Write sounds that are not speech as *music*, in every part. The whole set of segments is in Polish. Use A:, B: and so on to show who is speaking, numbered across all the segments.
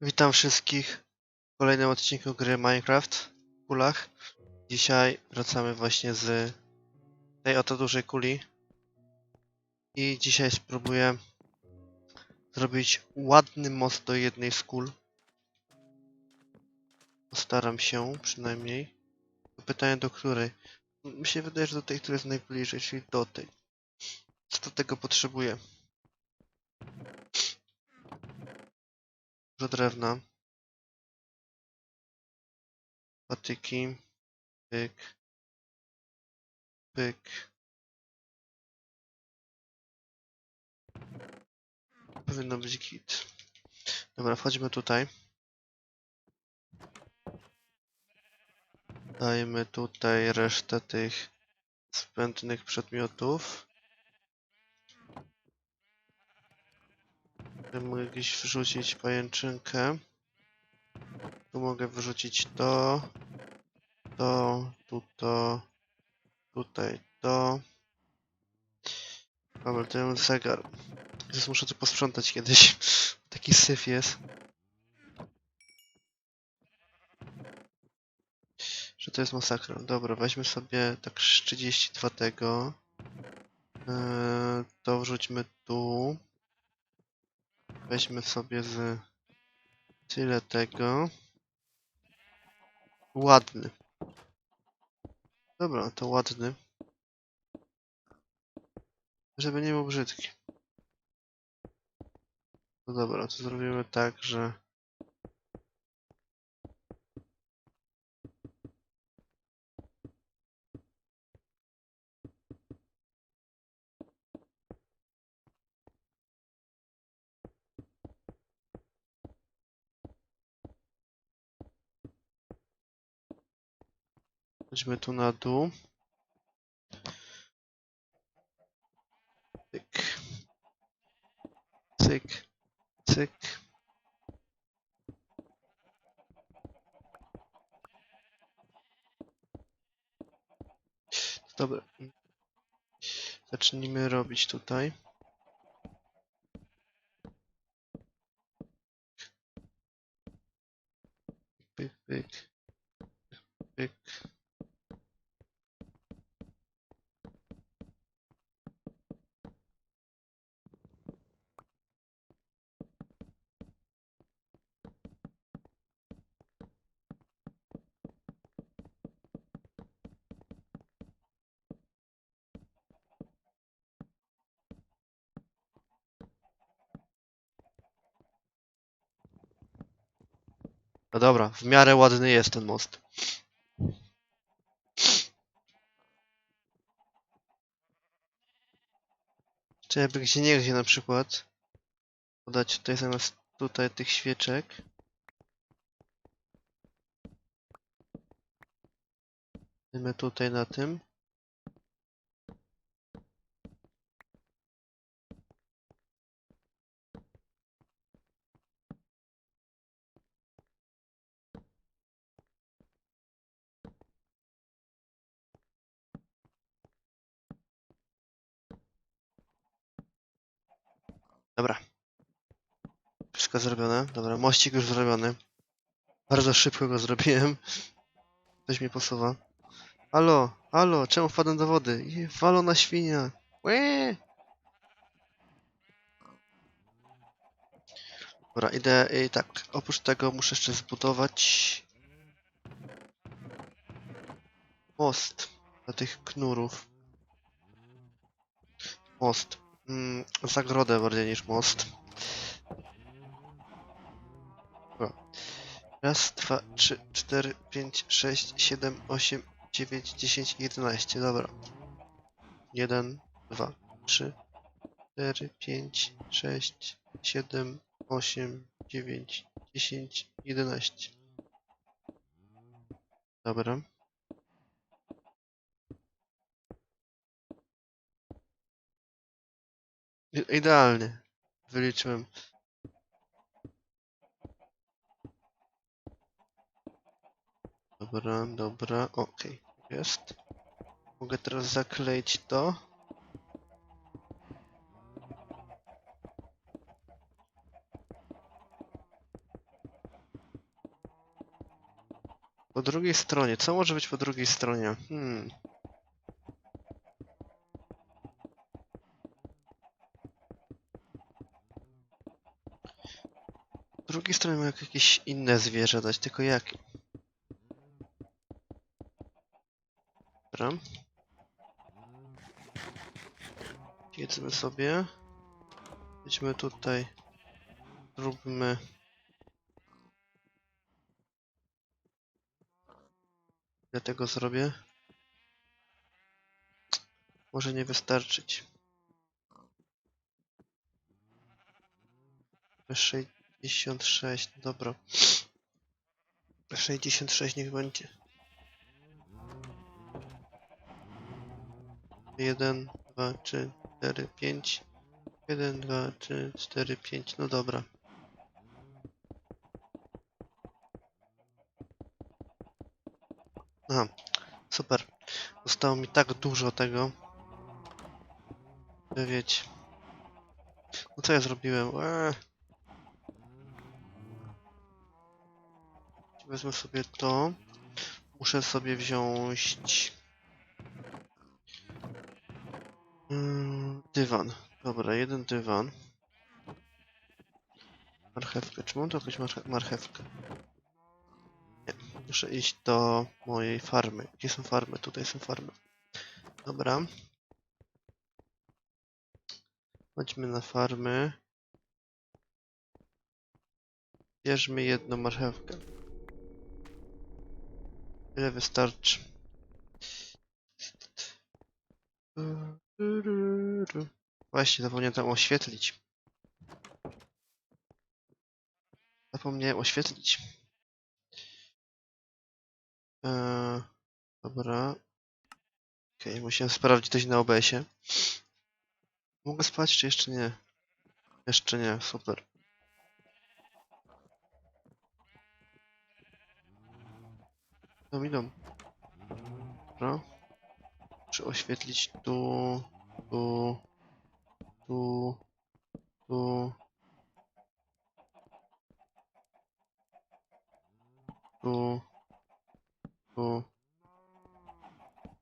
A: Witam wszystkich w kolejnym odcinku gry Minecraft w kulach. Dzisiaj wracamy właśnie z tej oto dużej kuli. I dzisiaj spróbuję zrobić ładny most do jednej z kul. Postaram się przynajmniej. Pytanie do której? Mi się wydaje, że do tej, która jest najbliżej, czyli do tej. Co do tego potrzebuję? Dużo drewna. Patyki. Pyk. Pyk. Powinno być git. Dobra, wchodźmy tutaj. Dajmy tutaj resztę tych zbędnych przedmiotów. Mogę gdzieś wrzucić pajęczynkę. Tu mogę wrzucić to. To, tu to. Tutaj to. Dobra, mam zegar. Jezus, muszę to posprzątać kiedyś. *laughs* Taki syf jest. Że to jest masakra. Dobra, weźmy sobie tak z 32 tego. Eee, to wrzućmy tu. Weźmy sobie z tyle tego. Ładny. Dobra, to ładny. Żeby nie był brzydki. No dobra, to zrobimy tak, że... Chodźmy tu na dół. Cyk. Cyk. Cyk. Dobra. Zacznijmy robić tutaj. Pyk, pyk. Pyk. No dobra, w miarę ładny jest ten most. Czy jakby gdzie niegdzie na przykład podać tutaj zamiast tutaj tych świeczek. Dajmy tutaj na tym. Dobra. Wszystko zrobione. Dobra, mościk już zrobiony. Bardzo szybko go zrobiłem. Ktoś mi posuwa. Halo, halo, czemu wpadłem do wody? I Walo na świnia. Łe! Dobra, idę i tak. Oprócz tego muszę jeszcze zbudować most dla tych knurów. Most. Mm, zagrodę bardziej niż most. Raz, dwa, trzy, cztery, pięć, sześć, siedem, osiem, dziewięć, dziesięć, jedenaście. Dobra. Jeden, dwa, trzy, cztery, pięć, sześć, siedem, osiem, dziewięć, dziesięć, jedenaście. Dobra. Idealnie. Wyliczyłem. Dobra, dobra, okej, okay. jest. Mogę teraz zakleić to. Po drugiej stronie, co może być po drugiej stronie? Hmm, drugiej strony mogę jakieś inne zwierzę dać, tylko jakie? Dobra. Jedzmy sobie. Idźmy tutaj. Róbmy. Ja tego zrobię. Może nie wystarczyć. Wyższej 56, no dobra. 66 niech będzie. 1, 2, 3, 4, 5. 1, 2, 3, 4, 5. No dobra. Aha, super. Zostało mi tak dużo tego. By wiecie. No co ja zrobiłem? Eee. Wezmę sobie to. Muszę sobie wziąć... Mm, dywan. Dobra, jeden dywan. Marchewkę. Czy mam tu jakąś marche marchewkę? Nie. Muszę iść do mojej farmy. Gdzie są farmy? Tutaj są farmy. Dobra. Chodźmy na farmy. Bierzmy jedną marchewkę. Ile wystarczy? Właśnie, zapomniałem tam oświetlić. Zapomniałem oświetlić. Eee, dobra. Okej, musiałem sprawdzić coś na OBS-ie. Mogę spać, czy jeszcze nie? Jeszcze nie, super. Idą, idą. Dobra. Czy oświetlić tu, tu, tu, tu, tu, tu,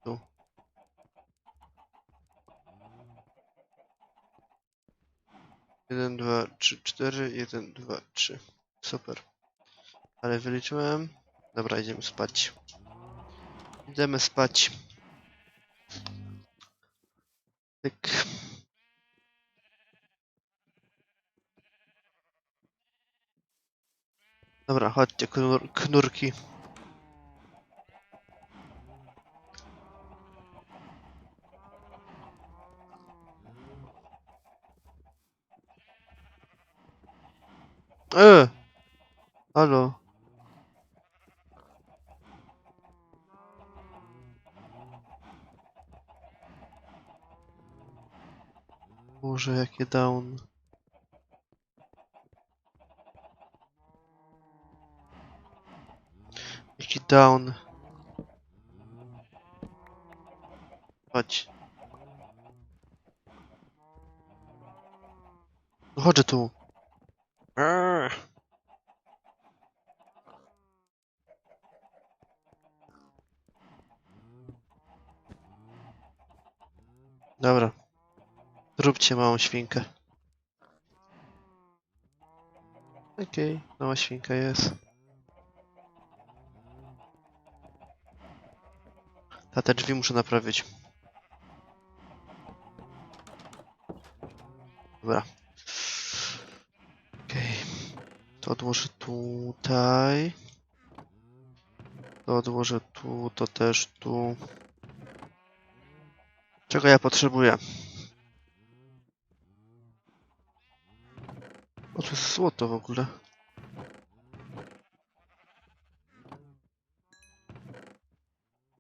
A: tu. Jeden, dwa, trzy, cztery, jeden, dwa, trzy. Super. Ale wyliczyłem. Dobra, idziemy spać. Idziemy spać. Tyk. Dobra, chodźcie, knur knurki. E! Halo. Boże, jakie down. Jaki down. Chodź. No Chodź tu. Arr. Dobra. Zróbcie małą świnkę. Okej, mała świnka jest. A te drzwi muszę naprawić. Dobra. Okej. To odłożę tutaj. To odłożę tu, to też tu. Czego ja potrzebuję? To jest złoto w ogóle.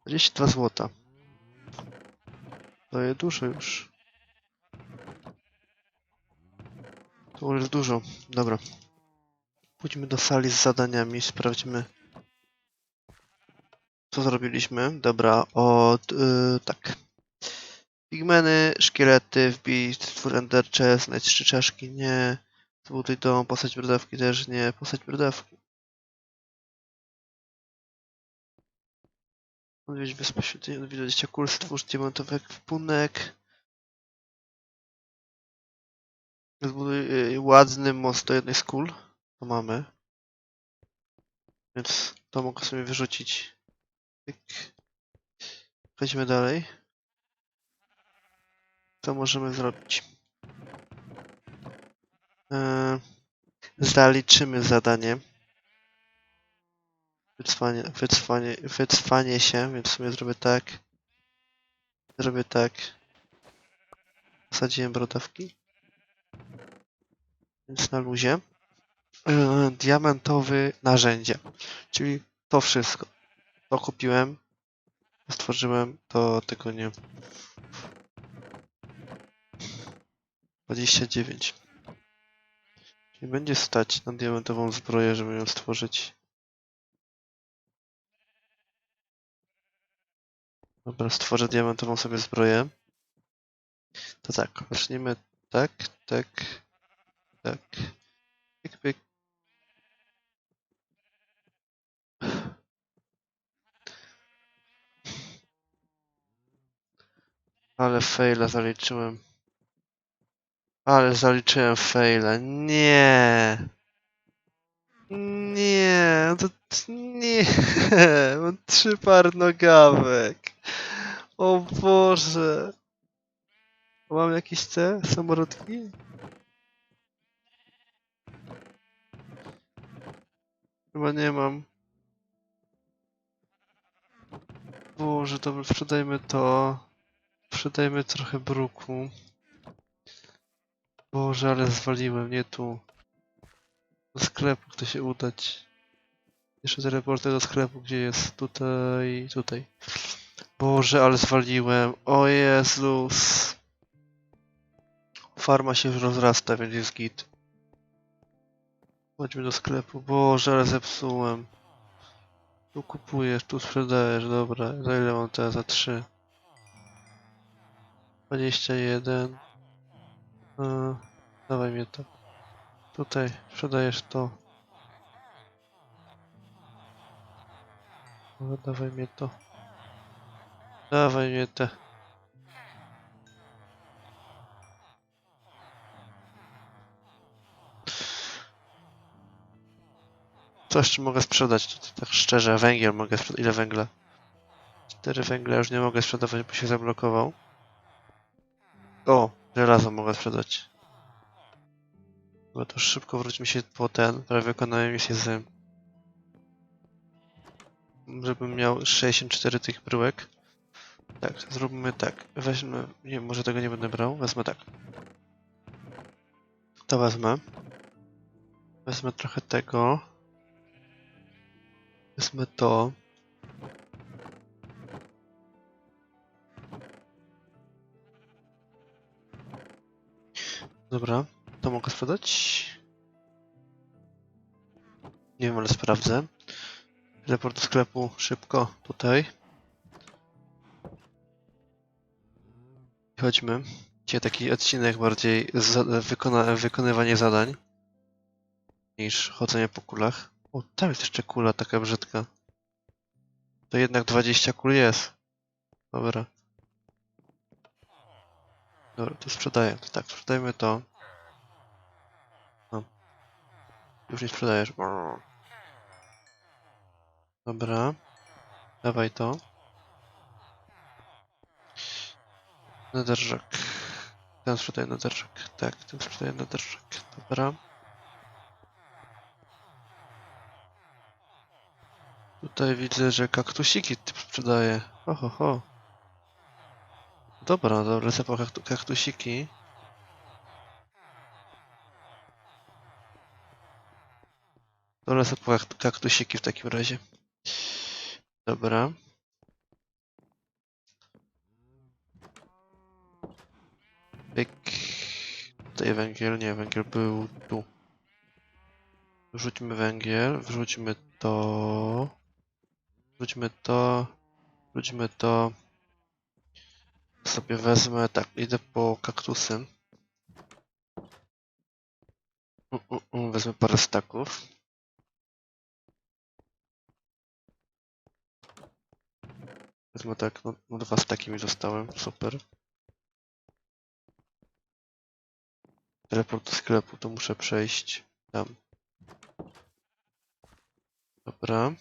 A: Dwadzieścia dwa złota. Jest dużo już. To już dużo. Dobra. Pójdźmy do sali z zadaniami, sprawdźmy. Co zrobiliśmy? Dobra, od... Yy, tak. Pigmeny, szkielety, wbij stwór ender chest, znajdź trzy czaszki, nie. Zbuduj dom, postać brodawki też nie, postać brodawki. Odwiedź świętej, odwiedzić kul, stwórz diamentowy ekwipunek. Zbuduj y, ładny most do jednej z kul. To mamy. Więc to mogę sobie wyrzucić. Tyk. Przejdźmy dalej. Co możemy zrobić? Eee, zaliczymy zadanie. Wycwanie, wycwanie, wycwanie się, więc w sumie zrobię tak. Zrobię tak. Zasadziłem brodawki. Więc na luzie. Eee, diamentowy narzędzie. Czyli to wszystko. To kupiłem. Stworzyłem. To tego nie. 29. Czyli będzie stać na diamentową zbroję, żeby ją stworzyć. Dobra, stworzę diamentową sobie zbroję. To tak, zacznijmy tak, tak, tak. Ale faila zaliczyłem. Ale zaliczyłem faila. Nie. Nie, to t- nie. *laughs* Mam trzy par nogawek. O Boże. Mam jakieś te samorodki? Chyba nie mam. Boże, dobra, sprzedajmy to. Sprzedajmy trochę bruku. Boże, ale zwaliłem, nie tu. Do sklepu chce się udać. Jeszcze teleportę do sklepu, gdzie jest? Tutaj, tutaj. Boże, ale zwaliłem. O Jezus. Farma się już rozrasta, więc jest git. Chodźmy do sklepu. Boże, ale zepsułem. Tu kupujesz, tu sprzedajesz, dobra. Za ile mam teraz? Za 3. 21. E, dawaj mnie to. Tutaj sprzedajesz to. Dobra, dawaj mnie to. Dawaj mnie te. Co jeszcze mogę sprzedać? To tak szczerze, węgiel mogę sprzedać. Ile węgla? Cztery węgla już nie mogę sprzedawać, bo się zablokował. O, żelazo mogę sprzedać. Bo to szybko wróćmy się po ten. Prawie wykonałem misję z... Żebym miał 64 tych bryłek. Tak, zróbmy tak. Weźmy... Nie, może tego nie będę brał. Wezmę tak. To wezmę. Wezmę trochę tego. Wezmę to. Dobra, to mogę sprzedać? Nie wiem, ale sprawdzę. Teleport do sklepu szybko, tutaj. Chodźmy. Dzisiaj taki odcinek bardziej wykona wykonywanie zadań niż chodzenie po kulach. O, tam jest jeszcze kula taka brzydka. To jednak 20 kul jest. Dobra. Dobra, to sprzedaję. Tak, sprzedajmy to. No. Już nie sprzedajesz. Dobra. Dawaj to. Nederżak. Ten sprzedaje nederżak. Tak, ten sprzedaje nederżak. Dobra. Tutaj widzę, że kaktusiki typ sprzedaje. Ho, ho, ho. Dobra, dobra, lecę po kaktu kaktusiki. To lecę po kakt kaktusiki w takim razie. Dobra. Pyk. Tutaj węgiel, nie, węgiel był tu. Wrzućmy węgiel, wrzućmy to. Wrzućmy to. Wrzućmy to. Sobie wezmę, tak, idę po kaktusy. U, u, u, wezmę parę staków. Wezmę tak, no, no dwa z takimi zostałem, super. Teleport do sklepu, to muszę przejść tam. Dobra.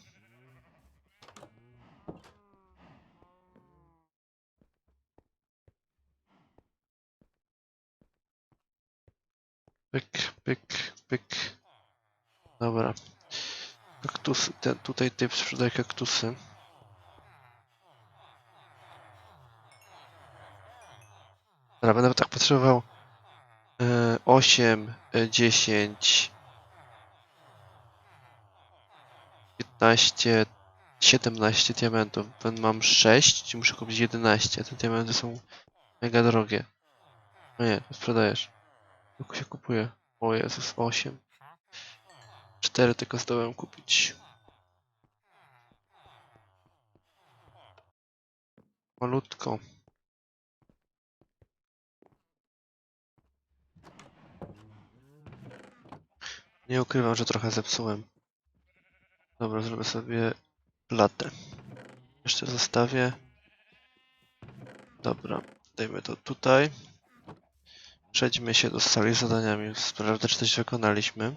A: Pyk, pyk, pyk. Dobra. Kaktusy, ten, tutaj typ sprzedaje kaktusy. Dobra, będę tak potrzebował e, 8, e, 10, 15, 17 diamentów. Ben mam 6, czyli muszę kupić 11. Te diamenty są mega drogie. No nie, sprzedajesz. Tylko się kupuje. O Jezus, 8. 4 tylko zdołałem kupić. Malutko. Nie ukrywam, że trochę zepsułem. Dobra, zrobię sobie platę. Jeszcze zostawię. Dobra, dajmy to tutaj. Przejdźmy się do sali z zadaniami. Sprawdzę, czy coś wykonaliśmy.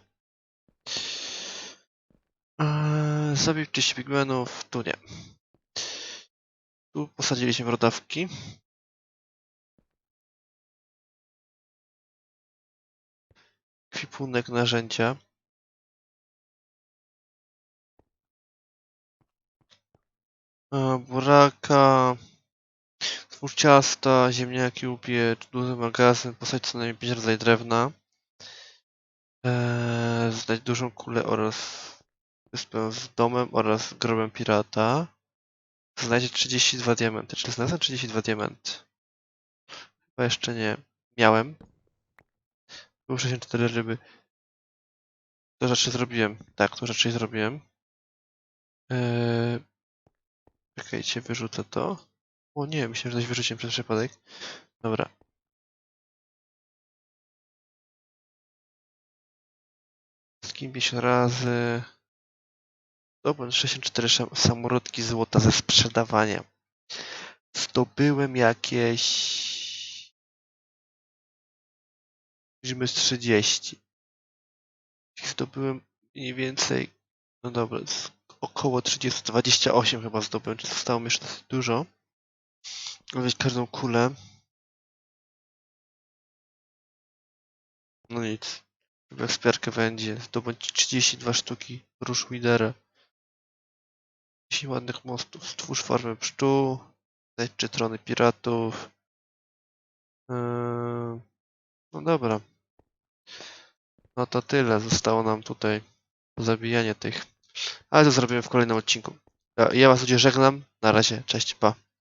A: Eee, Zabił 30 pigmenów. Tu nie. Tu posadziliśmy brodawki. Kwipunek narzędzia. E, Buraka. Stwórz ciasta, ziemniaki upiecz, duży magazyn, posadź co najmniej 5 rodzajów drewna. Eee, znajdź dużą kulę oraz wyspę z domem oraz grobem pirata. Znajdzie 32 diamenty. Czy znalazłem 32 diamenty? Chyba jeszcze nie. Miałem. Było 64 ryby. To rzeczy zrobiłem. Tak, to rzeczy zrobiłem. Eee... Czekajcie, wyrzucę to. O nie, myślałem, że coś wyrzuciłem przez przypadek. Dobra. Wszystkim 50 razy. Zdobądź 64 szam- samorodki złota ze sprzedawania. Zdobyłem jakieś... Liczby z 30. Zdobyłem mniej więcej... No dobra, z około 30, 28 chyba zdobyłem, czy zostało mi jeszcze dużo. Weź każdą kulę. No nic. W ekspiarkę będzie. Zdobądź 32 sztuki róż Widera. 10 ładnych mostów. Stwórz farmę pszczół. Znajdź trony piratów. Yy... No dobra. No to tyle. Zostało nam tutaj zabijanie tych. Ale to zrobimy w kolejnym odcinku. Ja was ludzie żegnam. Na razie. Cześć. Pa.